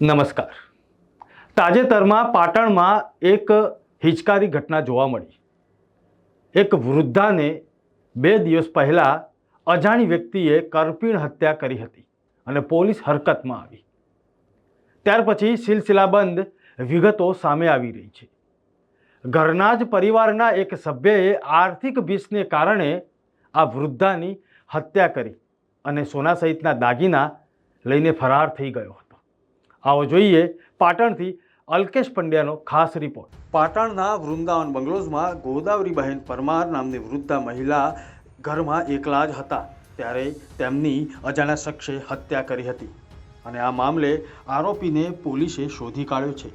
નમસ્કાર. તાજેતરમાં પાટણમાં એક હિચકારી ઘટના જોવા મળી. એક વૃદ્ધાને બે દિવસ પહેલાં અજાણી વ્યક્તિએ કરપીણ હત્યા કરી હતી અને પોલીસ હરકતમાં આવી. ત્યાર પછી સિલસિલાબંધ વિગતો સામે આવી રહી છે. ઘરના જ પરિવારના એક સભ્યએ આર્થિક ભીસને કારણે આ વૃદ્ધાની હત્યા કરી અને સોના સહિતના દાગીના લઈને ફરાર થઈ ગયો હતો. આવો જોઈએ પાટણથી અલ્કેશ પંડ્યાનો ખાસ રિપોર્ટ. પાટણના વૃંદાવન બંગલોઝમાં ગોદાવરીબહેન પરમાર નામની વૃદ્ધા મહિલા ઘરમાં એકલા જ હતા. ત્યારે તેમની અજાણ્યા શખ્સે હત્યા કરી હતી અને આ મામલે આરોપીને પોલીસે શોધી કાઢ્યો છે.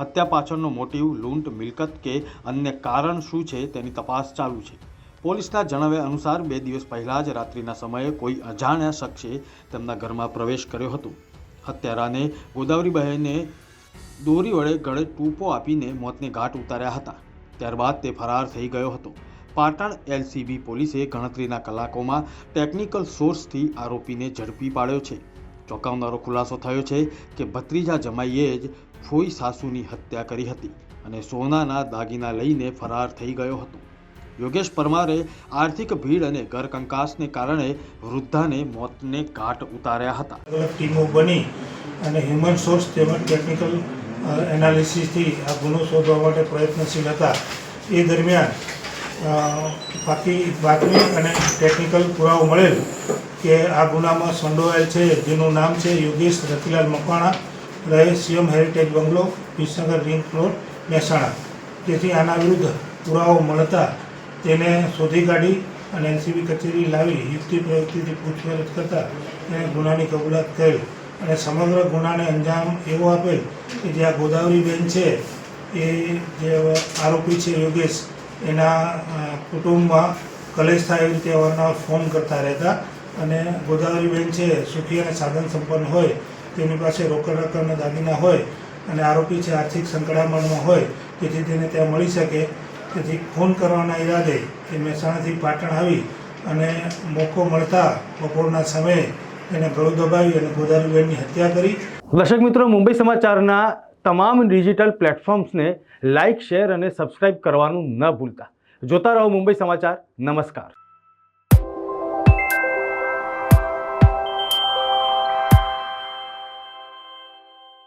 હત્યા પાછળનો મોટિવ, લૂંટ, મિલકત કે અન્ય કારણ શું છે તેની તપાસ ચાલુ છે. પોલીસના જણાવ્યા અનુસાર બે દિવસ પહેલાં જ રાત્રિના સમયે કોઈ અજાણ્યા શખ્સે તેમના ઘરમાં પ્રવેશ કર્યો હતો. હત્યારાને ગોદાવરીબહેને દોરી વડે ગળે ટૂંપો આપીને મોતને ઘાટ ઉતાર્યા હતા. ત્યારબાદ તે ફરાર થઈ ગયો હતો. પાટણ એલસીબી પોલીસે ગણતરીના કલાકોમાં ટેકનિકલ સોર્સથી આરોપીને ઝડપી પાડ્યો છે. ચોંકાવનારો ખુલાસો થયો છે કે ભત્રીજા જમાઈએ જ ફોઈ સાસુની હત્યા કરી હતી અને સોનાના દાગીના લઈને ફરાર થઈ ગયો હતો. યોગેશ પરમારે આર્થિક ભીડ અને ઘર કંકાસને કારણે વૃદ્ધાને મોતને ઘાટ ઉતાર્યા હતા. ટીમો બની અને હ્યુમન સોર્સ તેમજ ટેકનિકલ એનાલિસિસથી આ ગુનો શોધવા માટે પ્રયત્નશીલ હતા. એ દરમિયાન બાકી બાતમી અને ટેકનિકલ પુરાવો મળેલ કે આ ગુનામાં સંડોવાયેલ છે, જેનું નામ છે યોગેશ રતિલાલ મકવાણા, રહે CM heritage bungalow, Visnagar ring road, Mehsana. તેથી આના વિરુદ્ધ પુરાવો મળતા તેને શોધી કાઢી અને એનસીબી કચેરી લાવી યુક્તિ પ્રયુક્તિથી પૂછપરછ કરતાં તેને ગુનાની કબૂલાત કરી અને સમગ્ર ગુનાને અંજામ એવો આપેલ કે જે આ ગોદાવરીબેન છે, એ જે આરોપી છે યોગેશ, એના કુટુંબમાં કલેશ થાય એવી રીતે અવારનવાર ફોન કરતા રહેતા અને ગોદાવરીબેન છે, સુખી અને સાધન સંપન્ન હોય તેની પાસે રોકડ રકમના દાગીના હોય અને આરોપી છે, આર્થિક સંકળામણમાં હોય, તેથી તેને ત્યાં મળી શકે તેથી ફોન કરવાના ઈરાદે કે મહેસાણાથી પાટણ આવી અને મોકો મળતા બપોરના સમયે તેને ગળું દબાવી અને ગોદારીબેનની હત્યા કરી. દર્શક મિત્રો, મુંબઈ સમાચારના તમામ ડિજિટલ પ્લેટફોર્મ્સને લાઇક, શેર અને સબસ્ક્રાઇબ કરવાનું ન ભૂલતા. જોતા રહો મુંબઈ સમાચાર. નમસ્કાર.